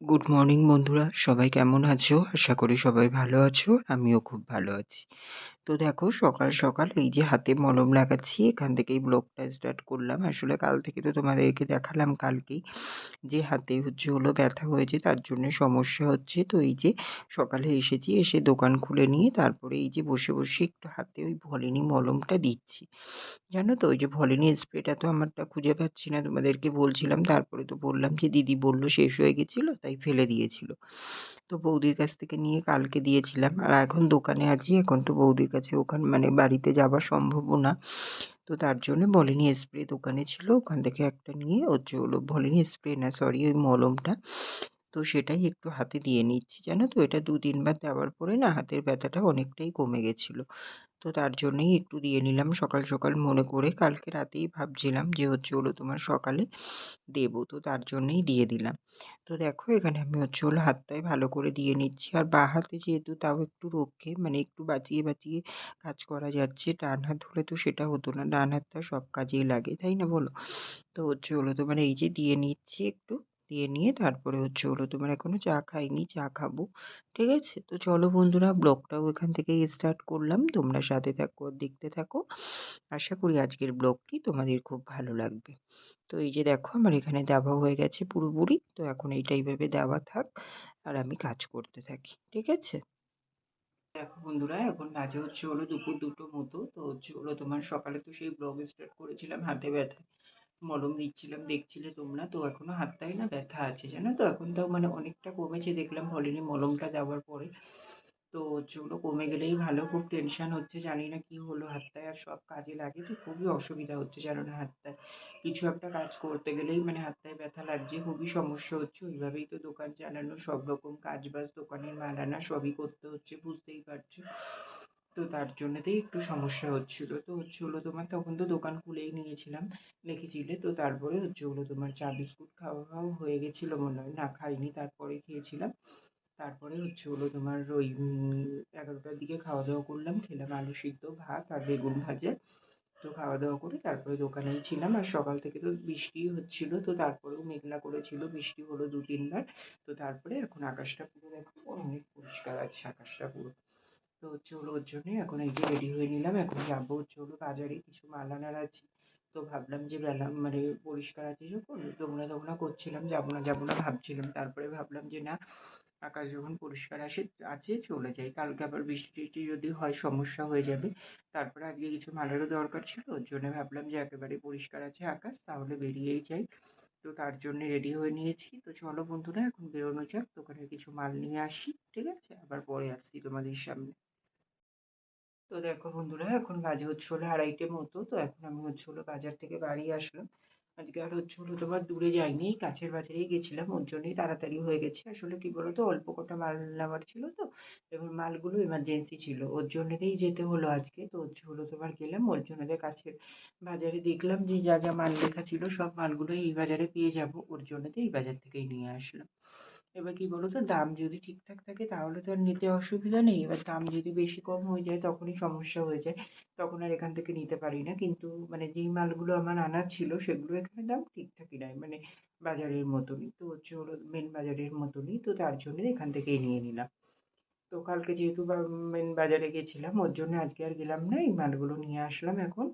Good morning বন্ধুরা। সবাই কেমন আছো? আশা করি সবাই ভালো আছো। আমিও খুব ভালো আছি। তো দেখো, সকাল সকাল এই যে হাতে মলম লাগাচ্ছি, এখান থেকেই ব্লগটা স্টার্ট করলাম। আসলে কাল থেকে তো তোমাদেরকে দেখালাম কালকেই যে হাতে হচ্ছে হলো ব্যথা হয়েছে, তার জন্য সমস্যা হচ্ছে। তো এই যে সকালে এসেছি, এসে দোকান খুলে নিয়ে তারপরে এই যে বসে বসে একটু হাতে ওই ভলিনি মলমটা দিচ্ছি। জানো তো, ওই যে ভলিনি স্প্রেটা তো আমারটা খুঁজে পাচ্ছি না। তোমাদেরকে বলছিলাম, তারপরে তো বললাম যে দিদি বলল শেষ হয়ে গেছিল তাই ফেলে দিয়েছিল। তো বৌদির কাছ থেকে নিয়ে কালকে দিয়েছিলাম। আর এখন দোকানে আছি। এখন তো বৌদির কাছে ওখান মানে বাড়িতে যাওয়া সম্ভবও না। তো তার জন্য বলেনি স্প্রে দোকানে ছিল। ওখান থেকে একটা নিয়ে হচ্ছে হলো ভলিনি স্প্রে না সরি ওই মলমটা। তো সেটাই একটু হাতে দিয়ে নিচ্ছি, জানো তো? এটা দু তিনবার দেওয়ার পরে না হাতের ব্যথাটা অনেকটাই কমে গেছিল। তো তার জন্যই একটু দিয়ে নিলাম। সকাল সকাল মনে করে কালকে রাতেই ভাবছিলাম যে হচ্ছে হলো তোমার সকালে দেবো। তো তার জন্যই দিয়ে দিলাম। তো দেখো এখানে আমি হচ্ছে হলো হাতটায় ভালো করে দিয়ে নিচ্ছি। আর বা হাতে যেহেতু তাও একটু রক্ষে মানে একটু বাঁচিয়ে বাঁচিয়ে কাজ করা যাচ্ছে, ডান হাত হলে তো সেটা হতো না, ডান হাতটা সব কাজেই লাগে, তাই না বলো? তো হচ্ছে হলো তো মানে এই যে দিয়ে নিচ্ছি একটু। দিয়ে নিয়ে তারপরে হচ্ছে হলো তোমার এখনও চা খাইনি, চা খাব। ঠিক আছে? তো চলো বন্ধুরা, ব্লগটাও এখান থেকেই স্টার্ট করলাম। তোমরা সাথে থাকো, দেখতে থাকো। আশা করি আজকের ব্লগটি তোমাদের খুব ভালো লাগবে। তো এই যে দেখো, আমার এখানে দেওয়া হয়ে গেছে পুরোপুরি। তো এখন এইটা এইভাবে দেওয়া থাক, আর আমি কাজ করতে থাকি। ঠিক আছে? দেখো বন্ধুরা, এখন বাজে হচ্ছে হলো দুপুর দুটো মতো। তো হচ্ছে হলো তোমার সকালে তো সেই ব্লগ স্টার্ট করেছিলাম হাতে ব্যথা মলম দিচ্ছিলাম, দেখছিলে তোমরা? তো এখনও হাতটাই না ব্যথা আছে, জানো তো? এখন তো মানে অনেকটা কমেছে, দেখলাম ভলিনি মলমটা দেওয়ার পরে। তো ওগুলো কমে গেলেই ভালো, খুব টেনশন হচ্ছে, জানি না কি হলো হাতটায়, আর সব কাজে লাগে তো, খুবই অসুবিধা হচ্ছে জানো না হাতটায়। কিছু একটা কাজ করতে গেলেই মানে হাতটায় ব্যথা লাগছে, খুবই সমস্যা হচ্ছে, ওইভাবেই তো দোকান চালানো, সব রকম কাজ বাজ, দোকানের মাল আনা, সবই করতে হচ্ছে, বুঝতেই পারছ। তো তার জন্যতেই একটু সমস্যা হচ্ছিল। তো হচ্ছে হলো তোমার, তখন তো দোকান খুলেই নিয়েছিলাম, লিখেছিলে। তো তারপরে হচ্ছে হলো তোমার চা বিস্কুট খাওয়া খাওয়া হয়ে গেছিল, মনে হয় না, খাইনি, তারপরে খেয়েছিলাম। তারপরে হচ্ছে হলো তোমার ওই এগারোটার দিকে খাওয়া দাওয়া করলাম, খেলাম আলু সিদ্ধ, ভাত আর বেগুন ভাজা। তো খাওয়া দাওয়া করে তারপরে দোকানেই ছিলাম, আর সকাল থেকে তো বৃষ্টিই হচ্ছিল, তো তারপরেও মেঘলা করেছিল, বৃষ্টি হলো দু তিনবার তো তারপরে এখন আকাশটা পুরো দেখো, অনেক পরিষ্কার আছে আকাশটা পুরো। তো হলো ওর জন্যই এখন এই যে রেডি হয়ে নিলাম, এখন যাব হলো বাজারে, কিছু মাল আনার আছে। তো ভাবলাম যে বেলা মানে পরিষ্কার আছে যখন তোমরা তোমরা করছিলাম, যাব না যাব না ভাবছিলাম। তারপরে ভাবলাম যে না, আকাশ যখন পরিষ্কার আসে, আছে, চলে যাই। কালকে আবার বৃষ্টি যদি হয়, সমস্যা হয়ে যাবে। তারপরে আজকে কিছু মালেরও দরকার ছিল, ওর জন্য ভাবলাম যে একেবারে পরিষ্কার আছে আকাশ, তাহলে বেরিয়েই যাই। তো তার জন্য রেডি হয়ে নিয়েছি। তো চলো বন্ধুরা, এখন বেরোনো যাক, দোকানে কিছু মাল নিয়ে আসি, ঠিক আছে? আবার পরে আসছি তোমাদের সামনে। তো দেখো বন্ধুরা, এখন বাজে হচ্ছে হলো আড়াইটে মতো, তো এখন আমি হচ্ছে হলো বাজার থেকে বাড়ি আসলাম। আজকে আর হচ্ছে হলো তোমার দূরে যাইনি, কাছের বাজারেই গেছিলাম, ওর জন্যই তাড়াতাড়ি হয়ে গেছে। আসলে কি বলতো, অল্প কটা মাল নেওয়ার ছিল তো, এবার মালগুলো এমার্জেন্সি ছিল, ওর জন্যতেই যেতে হলো আজকে। তো হচ্ছে হলো তোমার গেলাম, ওর জন্যতে কাছের বাজারে দেখলাম যে যা যা মাল লেখা ছিল, সব মালগুলোই এই বাজারে পেয়ে যাব, ওর জন্যতে এই বাজার থেকেই নিয়ে আসলাম। এবার কি বলো তো দাম যদি ঠিকঠাক থাকে তাহলে তো আর নিতে অসুবিধা নেই। এবার দাম যদি বেশি কম হয়ে যায় তখনই সমস্যা হয়ে যায়। তখন আর এখান থেকে নিতে পারি না। কিন্তু মানে যেই মালগুলো আমার আনার ছিল সেগুলো এখানে দাম ঠিকঠাকই নেয় মানে বাজারের মতনই। তো হচ্ছে হলো মেন বাজারের মতনই। তো তার জন্য এখান থেকেই নিয়ে নিলাম। তো কালকে যেহেতু মেন বাজারে গেছিলাম, ওর জন্য আজকে আর গেলাম না। এই মালগুলো নিয়ে আসলাম এখন।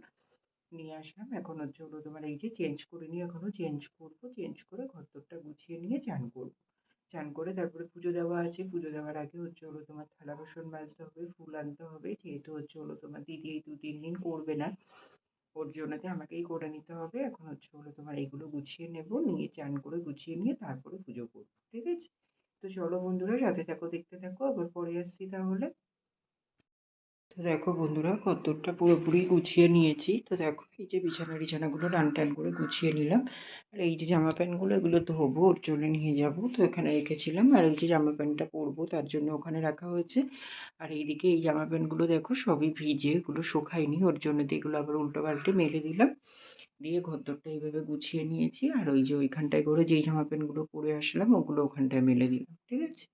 নিয়ে আসলাম। এখন হচ্ছে হলো তোমার এই যে চেঞ্জ করে নিয়ে এখনও চেঞ্জ করব। চেঞ্জ করে ঘরদোরটা গুছিয়ে নিয়ে চান করব। চান করে। তারপরে পুজো দেওয়া আছে। পুজো দেওয়ার আগে হচ্ছে হলো তোমার থালা বাসন মাজতে হবে, ফুল আনতে হবে। যেহেতু হচ্ছে হলো তোমার দিদি এই দু, তিন দিন করবে না, ওর জন্যতে আমাকেই করে নিতে হবে। এখন হচ্ছে হলো তোমার এইগুলো গুছিয়ে নেব, নিয়ে চান করে গুছিয়ে নিয়ে তারপরে পুজো করব, ঠিক আছে? তো চলো বন্ধুরা, সাথে থাকো, দেখতে থাকো। আবার পরে আসছি তাহলে। তো দেখো বন্ধুরা কতটা পুরোপুরি গুছিয়ে নিয়েছি। তো দেখো, এই যে বিছানা টিছানাগুলো টান টান করে গুছিয়ে নিলাম। আর এই যে জামা প্যান্টগুলো, এগুলো ধোবো, ওর জন্য নিয়ে যাব। তো এখানে রেখেছিলাম। আর এই যে জামা প্যান্টটা পরবো, তার জন্য ওখানে রাখা হয়েছে। আর এইদিকে এই জামা প্যান্টগুলো দেখো, সবই ভিজে, এগুলো শোকায়নি। ওর জন্য তো এগুলো আবার উল্টো পাল্টে মেলে দিলাম। দিয়ে ঘরদরটা এইভাবে গুছিয়ে নিয়েছি। আর ওই যে ওইখানটায় করে যেই জামা প্যান্টগুলো পরে আসলাম, ওগুলো ওখানটায় মেলে দিলাম। ঠিক আছে?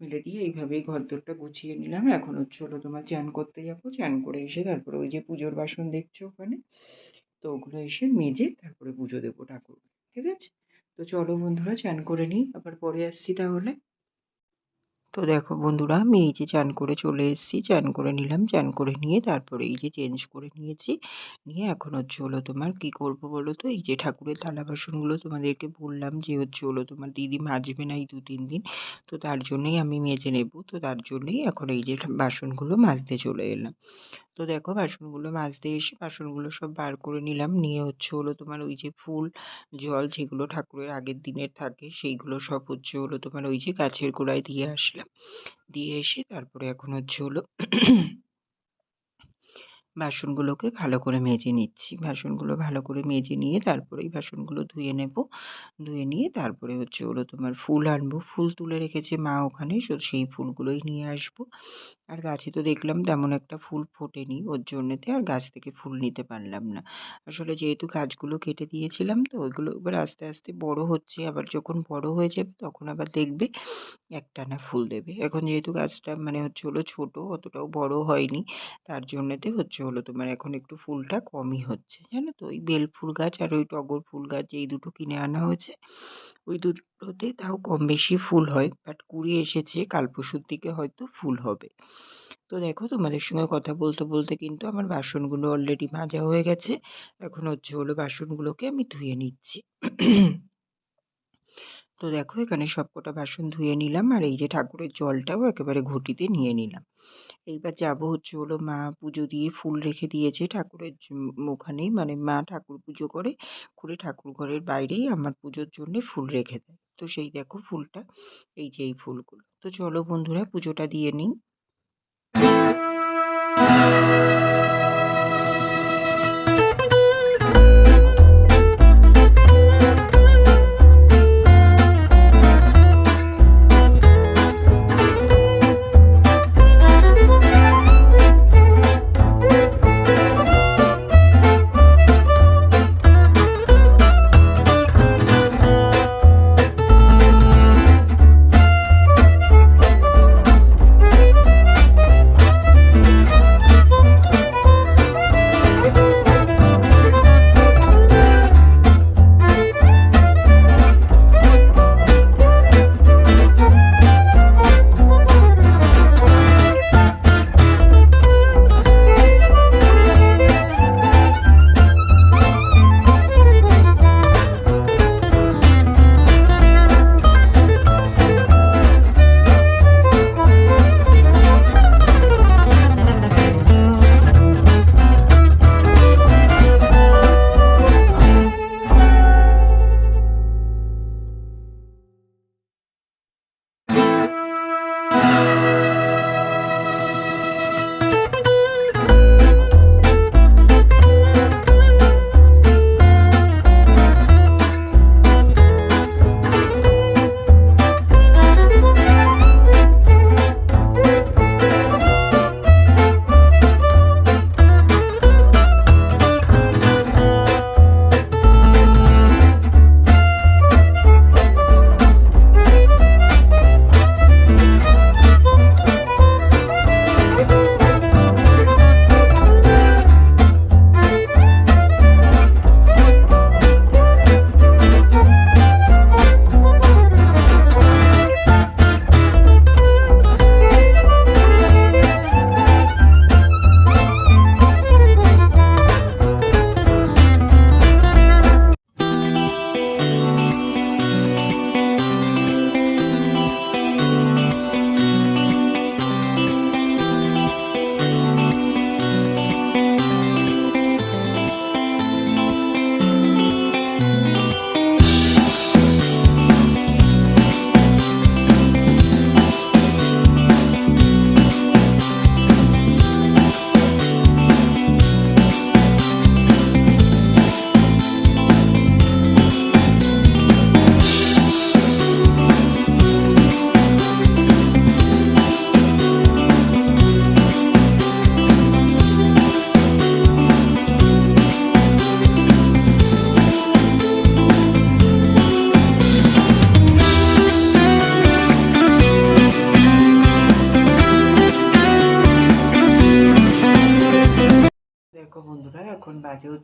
মেলে দিয়ে এইভাবেই ঘরদোরটা গুছিয়ে নিলাম। এখন হচ্ছে হলো তোমার চান করতে যাব। চান করে এসে তারপরে ওই যে পুজোর বাসন দেখছ ওখানে? তো ওগুলো এসে মেজে তারপরে পুজো দেবো ঠাকুর ঠিক আছে? তো চলো বন্ধুরা চান করে নিই। আবার পরে আসছি তাহলে। তো দেখো বন্ধুরা, আমি এই যে চান করে চলে এসেছি, চান করে নিলাম, চান করে নিয়ে তারপরে এই যে চেঞ্জ করে নিয়েছি। নিয়ে এখন হচ্ছে হলো তোমার কি করব বলো তো? এই যে ঠাকুরের থালা বাসনগুলো তোমাদেরকে বললাম যে হচ্ছে হলো তোমার দিদি মাজবে না এই দু তিন দিন, তো তার জন্যই আমি মেজে নেব। তো তার জন্যই এখন এই যে বাসনগুলো মাজতে চলে এলাম। তো দেখো বাসনগুলো মাজতে এসে বাসনগুলো সব বার করে নিলাম। নিয়ে হচ্ছে হলো তোমার ওই যে ফুল, জল যেগুলো ঠাকুরের আগের দিনের থাকে সেইগুলো সব হচ্ছে হলো তোমার ওই যে গাছের গোড়ায় দিয়ে আসলাম। দিয়ে এসে তারপরে এখন হচ্ছে হলো বাসনগুলোকে ভালো করে মেজে নিচ্ছি। বাসনগুলো ভালো করে মেজে নিয়ে তারপরে এই বাসনগুলো ধুয়ে নেব। ধুয়ে নিয়ে তারপরে হচ্ছে হলো তোমার ফুল আনব। ফুল তুলে রেখেছে মা ওখানে, সো সেই ফুলগুলোই নিয়ে আসব। আর গাছে তো দেখলাম তেমন একটা ফুল ফোটেনি, ওর জন্যেতে আর গাছ থেকে ফুল নিতে পারলাম না। আসলে যেহেতু গাছগুলো কেটে দিয়েছিলাম, তো ওইগুলো এবার আস্তে আস্তে বড় হচ্ছে। আবার যখন বড় হয়ে যাবে তখন আবার দেখবে একটানা ফুল দেবে। এখন যেহেতু গাছটা মানে হচ্ছে হলো ছোট, অতটাও বড় হয়নি, তার জন্যেতে হচ্ছে হলো তোমার এখন একটু ফুলটা কমই হচ্ছে, জানো তো? ওই বেল ফুল গাছ আর ওই টগর ফুল গাছ এই দুটো কিনে আনা হয়েছে, ওই দুটোতে তাও কম বেশি ফুল হয়। বাট কুড়ি এসেছে, কাল পরশুর দিকে হয়তো ফুল হবে। তো দেখো, তোমাদের সঙ্গে কথা বলতে বলতে কিন্তু আমার বাসনগুলো অলরেডি মাজা হয়ে গেছে। এখন হচ্ছে হলো বাসনগুলোকে আমি ধুয়ে নিচ্ছি। তো দেখো, এখানে সবকটা বাসন ধুয়ে নিলাম আর এই যে ঠাকুরের জলটাও একেবারে ঘটিতে নিয়ে নিলাম। এইবার যাব হচ্ছে হলো মা পুজো দিয়ে ফুল রেখে দিয়েছে ঠাকুরের ওখানেই মানে মা ঠাকুর পুজো করে করে ঠাকুর ঘরের বাইরেই আমার পুজোর জন্য ফুল রেখে দেয়। তো সেই দেখো ফুলটা, এই যে এই ফুলগুলো। তো চলো বন্ধুরা পুজোটা দিয়ে নিই।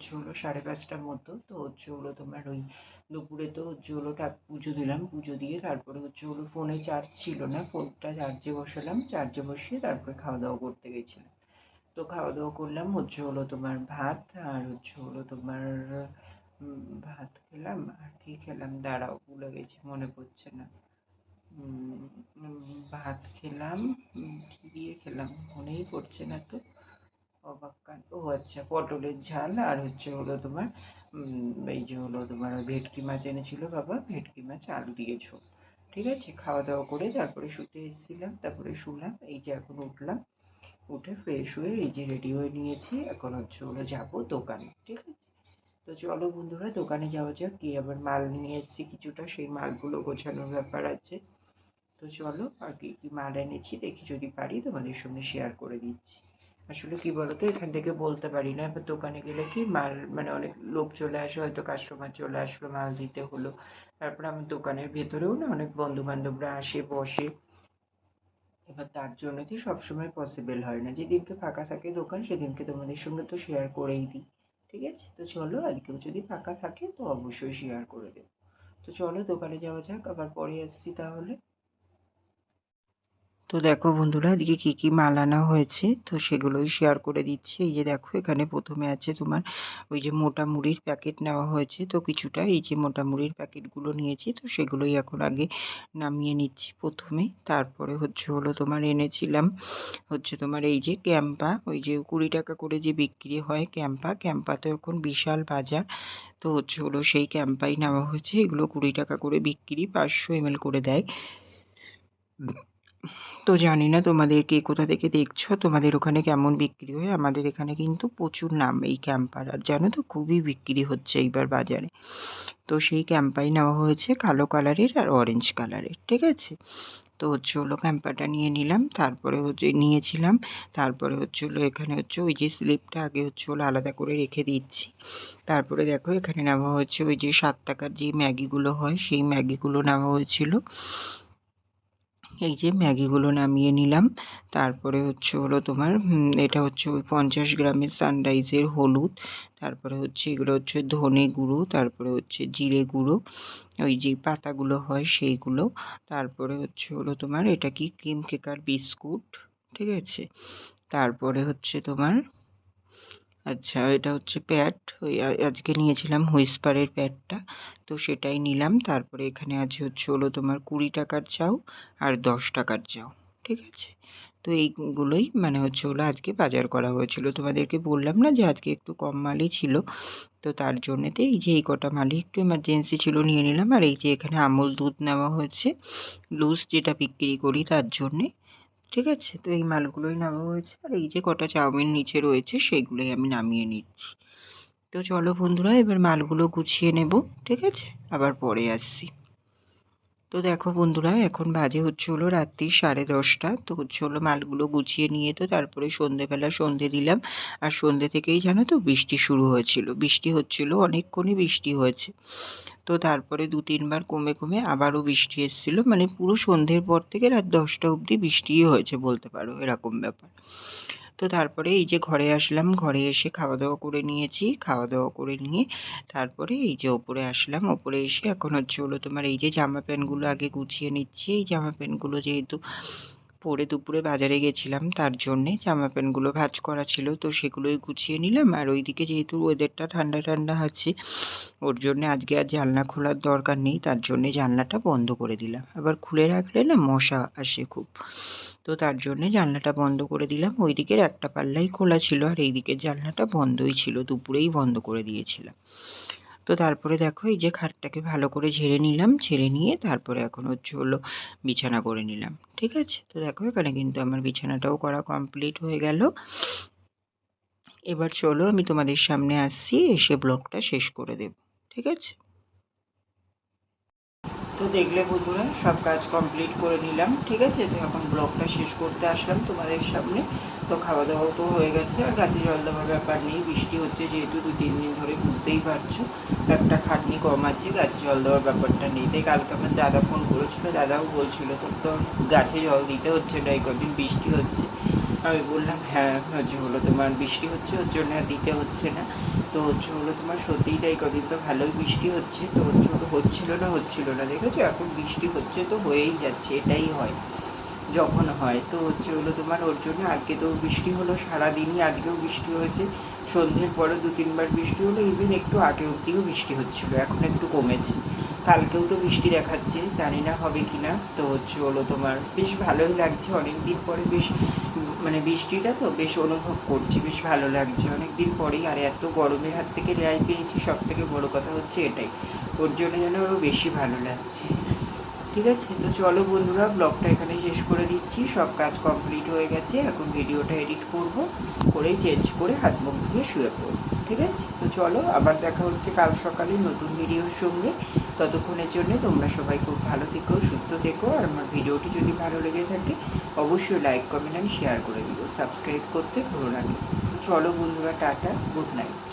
হচ্ছে হলো সাড়ে পাঁচটার মতো। তো হচ্ছে হলো তোমার ওই দুপুরে তো হচ্ছে হলো পুজো দিলাম, পুজো দিয়ে তারপরে হচ্ছে হলো ফোনে চার্জ ছিল না, ফোনটা চার্জে বসালাম চার্জে বসিয়ে তারপরে খাওয়া দাওয়া করতে গেছিলাম। তো খাওয়া দাওয়া করলাম হচ্ছে হলো তোমার ভাত আর হচ্ছে হলো তোমার ভাত খেলাম আর কি খেলাম? দাঁড়াও, ভুলে গেছি, মনে পড়ছে না। ভাত খেলাম কি দিয়ে খেলাম, মনেই পড়ছে না তো। অবাক কাণ্ড। ও আচ্ছা পটলের ঝাল আর হচ্ছে হলো তোমার এই যে হলো তোমার ভেটকি মাছ এনেছিল বাবা, ভেটকি মাছ, আলু দিয়ে ঝোল। ঠিক আছে, খাওয়া দাওয়া করে তারপরে শুতে এসেছিলাম, তারপরে শুলাম, এই যে এখন উঠলাম, উঠে ফ্রেশ হয়ে এই যে রেডি হয়ে নিয়েছি, এখন হচ্ছে হলো যাব দোকানে, ঠিক আছে? তো চলো বন্ধুরা, দোকানে যাওয়া যাক, গিয়ে আবার মাল নিয়ে এসেছি কিছুটা, সেই মালগুলো গোছানোর ব্যাপার আছে। তো চলো, আর কি কি মাল এনেছি, দেখি যদি পারি তোমাদের সঙ্গে শেয়ার করে দিচ্ছি। আসলে কি বলতো, এখান থেকে বলতে পারি না। এবার দোকানে গেলে কি মাল মানে অনেক লোক চলে আসে, হয়তো কাস্টমার চলে আসলো, মাল দিতে হলো। তারপরে আমার দোকানের ভেতরেও না অনেক বন্ধু বান্ধবরা আসে, বসে। এবার তার জন্য কি সবসময় পসিবল হয় না। যেদিনকে ফাঁকা থাকে দোকান, সেদিনকে তোমাদের সঙ্গে তো শেয়ার করেই দিই। ঠিক আছে? তো চলো, আজকেও যদি ফাঁকা থাকে, তো অবশ্যই শেয়ার করে দেবো। তো চলো দোকানে যাওয়া যাক, আবার পরে আসছি তাহলে। তো দেখো বন্ধুরা আজকে কী কী মাল আনা হয়েছে, তো সেগুলোই শেয়ার করে দিচ্ছি। এই যে দেখো, এখানে প্রথমে আছে তোমার ওই যে মোটা মুড়ির প্যাকেট নেওয়া হয়েছে, তো কিছুটা এই যে মোটা মুড়ির প্যাকেটগুলো নিয়েছি, তো সেগুলোই এখন আগে নামিয়ে নিচ্ছি প্রথমে। তারপরে হচ্ছে হলো তোমার এনেছিলাম হচ্ছে তোমার এই যে ক্যাম্পা, ওই যে কুড়ি টাকা করে যে বিক্রি হয় ক্যাম্পা ক্যাম্পা তো এখন বিশাল বাজার, তো হচ্ছে হলো সেই ক্যাম্পাই নেওয়া হয়েছে, এগুলো কুড়ি টাকা করে বিক্রি পাঁচশো এমএল করে দেয়। তো জানি না তোমাদের কে কোথা থেকে দেখছ, তোমাদের ওখানে কেমন বিক্রি হয়? আমাদের এখানে কিন্তু প্রচুর নাম এই ক্যাম্পার আর জানো তো খুবই বিক্রি হচ্ছে এইবার বাজারে। তো সেই ক্যাম্পাই নেওয়া হয়েছে কালো কালারের আর অরেঞ্জ কালারের, ঠিক আছে? তো হচ্ছে হলো ক্যাম্পাটা নিয়ে নিলাম, তারপরে হচ্ছে নিয়েছিলাম, তারপরে হচ্ছে হলো এখানে হচ্ছে ওই যে স্লিপটা আগে হচ্ছে হলো আলাদা করে রেখে দিচ্ছি। তারপরে দেখো এখানে নেওয়া হচ্ছে ওই যে সাত টাকার যে ম্যাগিগুলো হয়, সেই ম্যাগিগুলো নেওয়া হয়েছিল। এই যে ম্যাগিগুলো নামিয়ে নিলাম। তারপরে হচ্ছে হলো তোমার এটা হচ্ছে ওই পঞ্চাশ গ্রামের সানরাইজের হলুদ। তারপরে হচ্ছে এগুলো হচ্ছে ধনে গুঁড়ো, তারপরে হচ্ছে জিরে গুঁড়ো, ওই যে পাতাগুলো হয় সেইগুলো। তারপরে হচ্ছে হলো তোমার, এটা কি, ক্রিম কেকার বিস্কুট, ঠিক আছে? তারপরে হচ্ছে তোমার আচ্ছা এটা হচ্ছে প্যাড ওই আজকে নিয়েছিলাম হুইসপারের প্যাডটা তো সেটাই নিলাম। তারপরে এখানে আছে হচ্ছে হলো তোমার কুড়ি টাকার চাও আর দশ টাকার চাও ঠিক আছে? তো এইগুলোই মানে হচ্ছে হলো আজকে বাজার করা হয়েছিল। তোমাদেরকে বললাম না যে আজকে একটু কম মালই ছিল। তো তার জন্যেতে এই যে এই কটা মালই একটু এমার্জেন্সি ছিল নিয়ে নিলাম। আর এই যে এখানে আমুল দুধ নেওয়া হয়েছে, লুজ যেটা বিক্রি করি তার জন্যে ঠিক আছে? তো এই মালগুলোই নামা হয়েছে আর এই যে কটা চাউমিন নিচে রয়েছে, সেগুলোই আমি নামিয়ে নিচ্ছি। তো চলো বন্ধুরা, এবার মালগুলো গুছিয়ে নেব, ঠিক আছে? আবার পরে আসছি। তো দেখো বন্ধুরা, এখন বাজে হচ্ছে হলো রাত্রি সাড়ে দশটা। তো হচ্ছে হলো মালগুলো গুছিয়ে নিয়ে তো তারপরে সন্ধেবেলা সন্ধে দিলাম। আর সন্ধে থেকেই জানো তো বৃষ্টি শুরু হয়েছিল। বৃষ্টি হচ্ছিল, অনেকক্ষণই বৃষ্টি হয়েছে। তো তারপরে দু তিনবার কমে কমে আবারও বৃষ্টি এসেছিল। মানে পুরো সন্ধ্যের পর থেকে রাত দশটা অবধি বৃষ্টিই হয়েছে বলতে পারো, এরকম ব্যাপার। তো তারপরে এই যে ঘরে আসলাম, ঘরে এসে খাওয়া দাওয়া করে নিয়েছি। খাওয়া দাওয়া করে নিয়ে তারপরে এই যে ওপরে আসলাম। ওপরে এসে এখন হচ্ছে হলো তোমার এই যে জামা প্যান্টগুলো আগে গুছিয়ে নিচ্ছি। এই জামা প্যান্টগুলো যেহেতু পরে দুপুরে বাজারে গেছিলাম, তার জন্যে জামা প্যান্টগুলো ভাঁজ করা ছিল। তো সেগুলোই গুছিয়ে নিলাম। আর ওইদিকে যেহেতু ওয়েদারটা ঠান্ডা ঠান্ডা আছে, ওর জন্যে আজকে আর জানলা খোলার দরকার নেই। তার জন্যে জানলাটা বন্ধ করে দিলাম। আবার খুলে রাখলে না মশা আসে খুব। তো তার জন্যে জানলাটা বন্ধ করে দিলাম। ওই দিকের একটা পাল্লাই খোলা ছিল আর এই দিকের জানলাটা বন্ধই ছিল, দুপুরেই বন্ধ করে দিয়েছিলাম। তো তারপরে দেখো এই যে খাটটাকে ভালো করে ঝেড়ে নিলাম, ঝেড়ে নিয়ে তারপরে এখন হচ্ছে হলো বিছানা করে নিলাম, ঠিক আছে? তো দেখো এখানে কিন্তু আমার বিছানাটাও করা কমপ্লিট হয়ে গেল। এবার চলো আমি তোমাদের সামনে আসছি, এসে ব্লগটা শেষ করে দেব, ঠিক আছে? তো দেখলে বন্ধুরা সব কাজ কমপ্লিট করে নিলাম, ঠিক আছে? তো এখন ব্লগটা শেষ করতে আসলাম তোমাদের সামনে। তো খাওয়া দাওয়াও তো হয়ে গেছে, আর গাছে জল দেওয়ার ব্যাপার নেই, বৃষ্টি হচ্ছে যেহেতু দু, তিন দিন ধরে বুঝতেই পারছ, একটা খাটনি কম আছে, গাছে জল দেওয়ার ব্যাপারটা নেই। তাই কালকে আমার দাদা ফোন করেছিল, দাদাও বলছিল, তোর তো গাছে জল দিতে হচ্ছে না, এই কদিন বৃষ্টি হচ্ছে। আমি বললাম হ্যাঁ হচ্ছে হলো তোমার, বৃষ্টি হচ্ছে ওর জন্য দিতে হচ্ছে না। তো হচ্ছে হলো তোমার সত্যিই তাই কদিন তো ভালোই বৃষ্টি হচ্ছে, তো হচ্ছে হলো, হচ্ছিল না হচ্ছিল না। দেখেছ? এখন বৃষ্টি হচ্ছে তো হয়েই যাচ্ছে, এটাই হয়। যখন হয় তো হচ্ছে হলো তোমার ওর জন্য আজকে তো বৃষ্টি হলো সারাদিনই, আজকেও বৃষ্টি হয়েছে। সন্ধ্যের পরে দু তিনবার বৃষ্টি হলো ইভেন একটু আগে অব্দিও বৃষ্টি হচ্ছিল, এখন একটু কমেছে। কালকেও তো বৃষ্টি দেখাচ্ছে, জানি না হবে কি না তো হচ্ছে হলো তোমার বেশ ভালোই লাগছে অনেক দিন পরে বেশ মানে বৃষ্টিটা তো বেশ অনুভব করছি, বেশ ভালো লাগছে। অনেক দিন পরেই আর এত গরমের হাত থেকে রেহাই পেয়েছি, সব থেকে বড় কথা হচ্ছে এটাই। ওর জন্য যেন আরও বেশি ভালো লাগছে। ঠিক আছে? তো চলো বন্ধুরা, ব্লগটা এখানে শেষ করে দিচ্ছি। সব কাজ কমপ্লিট হয়ে গেছে, এখন ভিডিওটা এডিট করব, করে চেঞ্জ করে হাত মুখ ধুয়ে শুয়ে পড়ব। ঠিক আছে? তো চলো, আবার দেখা হচ্ছে কাল সকালে নতুন ভিডিওর সঙ্গে। ততক্ষণের জন্য তোমরা সবাই খুব ভালো থেকো, সুস্থ থেকো। আর আমার ভিডিওটি যদি ভালো লেগে থাকে, অবশ্যই লাইক কমেন্ট অ্যান্ড শেয়ার করে দিও। সাবস্ক্রাইব করতে ভুলো না। চলো বন্ধুরা, টাটা গুড নাইট